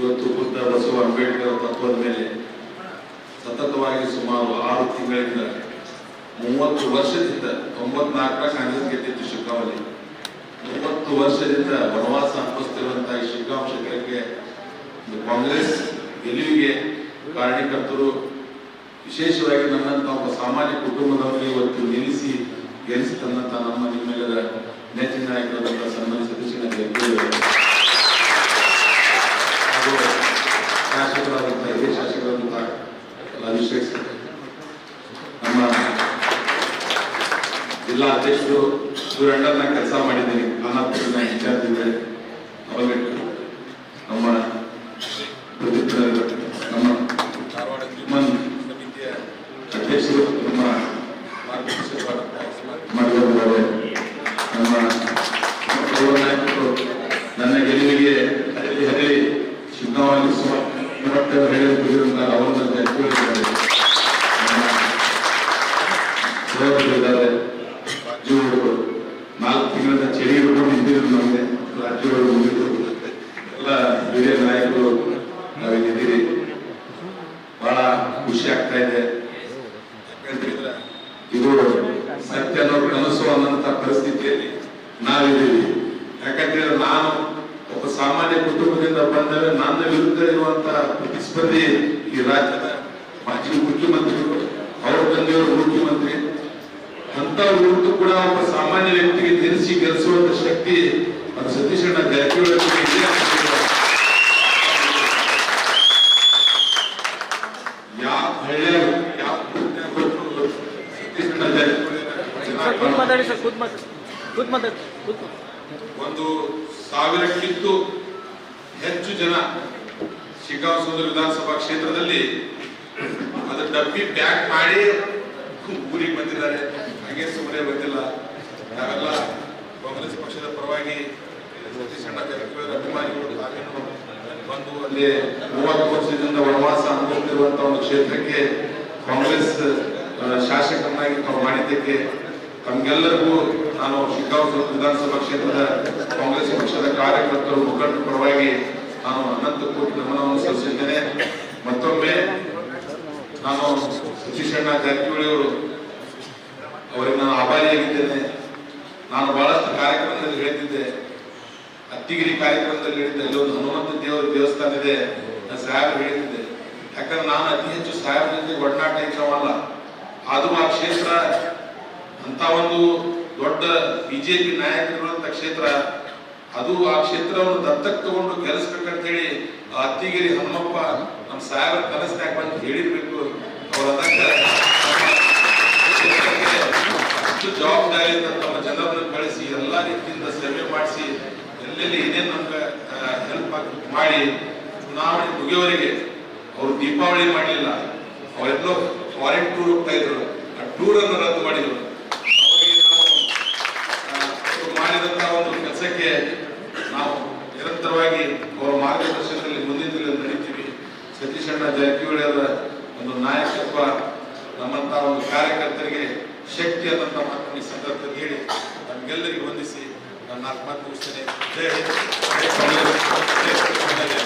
ಇವತ್ತು ಬುದ್ಧ ಬಸವ ಅಂಬೇಡ್ಕರ್ ತತ್ವದ ಮೇಲೆ ಸತತವಾಗಿ ಸುಮಾರು ಆರು ತಿಂಗಳಿಂದ, ಮೂವತ್ತು ವರ್ಷದಿಂದ, ತೊಂಬತ್ನಾಲ್ಕರ ಕಾಂಗ್ರೆಸ್ ಗೆದ್ದಿತ್ತು ಶಿಗ್ಗಾಂವಲ್ಲಿ ಮೂವತ್ತು ವರ್ಷದಿಂದ ವನವಾಸ ಅನುಭವಿಸ್ತಿರುವಂತಹ ಈ ಶಿಗ್ಗಾಂವ್ ಕ್ಷೇತ್ರಕ್ಕೆ ಕಾಂಗ್ರೆಸ್ ಗೆಲುವಿಗೆ ಕಾರಣಕರ್ತರು, ವಿಶೇಷವಾಗಿ ನನ್ನಂತ ಒಬ್ಬ ಸಾಮಾನ್ಯ ಕುಟುಂಬದವರಿಗೆ ಇವತ್ತು ನಿಲ್ಲಿಸಿ ಗೆಲ್ಲಿಸಿದಂತ ನಮ್ಮ ನಿಮ್ಮೆಲ್ಲರ ನೆಚ್ಚಿನ ನಾಯಕರಾದಂತಹ ಸನ್ಮಾನ್ಯ ಸತೀಶನ ಜಾರಕಿಹೊಳಿ ಅವರು. ಹಾಗೂ ಶಾಸಕರಾದಂತಹ ಹಿರಿಯ ಶಾಸಕರಾದಂತಹ ಅಭಿಷೇಕ್ ನಮ್ಮ ಜಿಲ್ಲಾ ಅಧ್ಯಕ್ಷರು ಇವರೆಲ್ಲರನ್ನ ಕೆಲಸ ಮಾಡಿದ್ದೀನಿ ಖಾನಾಪುರದ ಇನ್ಚಾರ್ಜ್ ಅವರಿಗೆ ನಮ್ಮ ಪ್ರತಿನಿಧಿಗಳು, ನಮ್ಮ ಸಮಿತಿಯ ಅಧ್ಯಕ್ಷರು ನಮ್ಮ ಮಾಡಿದ್ದಾರೆ ನಮ್ಮ ನಾಯಕರು ನನ್ನ ಗೆಲುವಿಗೆ ಹರಳಿ ಹರಳಿ ಸುಮಟ್ಟ ಹೇಳಿರುವಂತಹ ಅವರನ್ನ ನಮಗೆ ರಾಜ್ಯಗಳು ಮುಗಿದು ಎಲ್ಲ ಹಿರಿಯ ನಾಯಕರು ನಾವಿದ್ದೀರಿ ಬಹಳ ಖುಷಿ ಆಗ್ತಾ ಇದೆ. ಇದು ಸತ್ಯ ಅನ್ನೋ ಕನಸು ಅನ್ನೋಂಥ ಪರಿಸ್ಥಿತಿಯಲ್ಲಿ ನಾವಿದ್ದೀವಿ. ಯಾಕಂದ್ರೆ ನಾನು ಒಬ್ಬ ಸಾಮಾನ್ಯ ಕುಟುಂಬದಿಂದ ಬಂದರೆ ನನ್ನ ವಿರುದ್ಧ ಇರುವಂತ ಪ್ರತಿಸ್ಪರ್ಧಿ ಈ ರಾಜ್ಯದ ಮಾಜಿ ಮುಖ್ಯಮಂತ್ರಿಗಳು, ಅವ್ರ ತಂದೆಯವರು ಮುಖ್ಯಮಂತ್ರಿ ಅಂತ ಗುರುತು ಕೂಡ ಒಬ್ಬ ಸಾಮಾನ್ಯ ವ್ಯಕ್ತಿಗೆ ತಿಳಿಸಿ ಗೆಲ್ಲಿಸುವಂತ ಶಕ್ತಿ ಅದು ಜಾರಕಿಹೊಳಿ. ಯಾವ ಯಾವ ಬಂದ್ರು ಸತೀಶಣ್ಣ ಜಾರಕಿಹೊಳಿ ಮಾತಾಡಿ. ಒಂದು ಸಾವಿರಕ್ಕಿಂತ ಹೆಚ್ಚು ಜನ ಸುಂದರ ವಿಧಾನಸಭಾ ಕ್ಷೇತ್ರದಲ್ಲಿ ಅದು ಡಬ್ಬಿ ಪ್ಯಾಕ್ ಮಾಡಿ ಊರಿಗೆ ಬಂದಿದ್ದಾರೆ ಹಾಗೆ ಸುಮ್ಮನೆ ಬಂದಿಲ್ಲ ನಾವೆಲ್ಲ ಕಾಂಗ್ರೆಸ್ ಪಕ್ಷದ ಪರವಾಗಿ ಸತೀಶಣ್ಣ ಜಾರಕಿಹೊಳಿ ಅಭಿಮಾನಿಗಳು ಬಂದು ಅಲ್ಲಿ ಮೂವತ್ತು ವರ್ಷದಿಂದ ವನವಾಸ ಅನುಭವಿಸಿರುವಂತಹ ಒಂದು ಕ್ಷೇತ್ರಕ್ಕೆ ಕಾಂಗ್ರೆಸ್ ಶಾಸಕರನ್ನಾಗಿ ತಾವು ಮಾಡಿದ್ದಕ್ಕೆ ತಮ್ಗೆಲ್ಲರಿಗೂ ನಾನು ಶಿಕ್ಕಾಪುರ ವಿಧಾನಸಭಾ ಕ್ಷೇತ್ರದ ಕಾಂಗ್ರೆಸ್ ಪಕ್ಷದ ಕಾರ್ಯಕರ್ತರು ಮುಖಂಡ ಪರವಾಗಿ ನಾನು ಅನಂತ ಕೋಟಿ ನಮನವನ್ನು ಸಲ್ಲಿಸಿದ್ದೇನೆ ಮತ್ತೊಮ್ಮೆ ನಾನು ಸತೀಶಣ್ಣ ಜಾರಕಿಹೊಳಿ ಅವರು ಅವರಿಗೆ ನಾನು ಆಭಾರಿಯಾಗಿದ್ದೇನೆ ನಾನು ಬಹಳಷ್ಟು ಕಾರ್ಯಕ್ರಮದಲ್ಲಿ ಹೇಳ್ತಿದ್ದೆ ಅತ್ತಿಗಿರಿ ಕಾರ್ಯಕ್ರಮದಲ್ಲಿ ಹೇಳಿದ್ದೆ. ಅಲ್ಲಿ ಒಂದು ಹನುಮಂತ ದೇವರ ದೇವಸ್ಥಾನ ಇದೆ. ನಾನು ಸಾಹೇಬ್ ಹೇಳ್ತಿದ್ದೆ ಯಾಕಂದ್ರೆ ನಾನು ಅತಿ ಹೆಚ್ಚು ಸಾಹೇಬ್ ಜೊತೆ ಒಡನಾಟ ಇದ್ದವಲ್ಲ ಅದು ಆ ಕ್ಷೇತ್ರ ಅಂತ ಒಂದು ದೊಡ್ಡ ಬಿಜೆಪಿ ನಾಯಕರಿರುವಂತ ಕ್ಷೇತ್ರ. ಅದು ಆ ಕ್ಷೇತ್ರವನ್ನು ದತ್ತಕ್ಕೆ ತಗೊಂಡು ಗೆಲ್ಲಿಸ್ಬೇಕಂತ ಹೇಳಿ ಅತ್ತಿಗಿರಿ ಹನುಮಪ್ಪ ನಮ್ಮ ಸಾಹೇಬರ ಕನಸಿನಾಗ ಬಂದು ಹೇಳಿರ್ಬೇಕು. ಅವ್ರ ಎಲ್ಲಾ ಸರ್ವೆ ಮಾಡಿಸಿ ಎಲ್ಲೆಲ್ಲಿ ಏನೇನು ನಮ್ಗೆ ಹೆಲ್ಪ್ ಮಾಡಿ ಚುನಾವಣೆ ಮುಗಿಯೋರಿಗೆ ಅವರು ದೀಪಾವಳಿ ಮಾಡಲಿಲ್ಲ. ಅವರೆಲ್ಲೋ ಫಾರಿನ್ ಟೂರ್ ಹೋಗ್ತಾ ಇದ್ರು. ಆ ಟೂರ್ ಅನ್ನು ರದ್ದು ಮಾಡಿದ್ರು. ಅವರು ಒಂದು ಕೆಲಸಕ್ಕೆ ನಾವು ನಿರಂತರವಾಗಿ ಅವರ ಮಾರ್ಗದರ್ಶನದಲ್ಲಿ ಮುಂದಿನ ದಿನದಲ್ಲಿ ನಡೀತೀವಿ. ಸತೀಶ್ ಅಣ್ಣ ಜಾರಕಿಹೊಳಿ ಅವರ ಒಂದು ನಾಯಕತ್ವ ನಮ್ಮಂತ ಒಂದು ಕಾರ್ಯಕರ್ತರಿಗೆ ಶಕ್ತಿ ಅನ್ನೋಂಥ ಮಾತನ್ನು ಈ ಸಂದರ್ಭದಲ್ಲಿ ಹೇಳಿ ನಮಗೆಲ್ಲರಿಗೂ ವಂದಿಸಿ ನನ್ನ ಮಾತು ಮುಗಿಸ್ತೇನೆ. ಜೈ ಹಿಂದ್, ಜೈ ಕಾಂಗ್ರೆಸ್, ಜೈ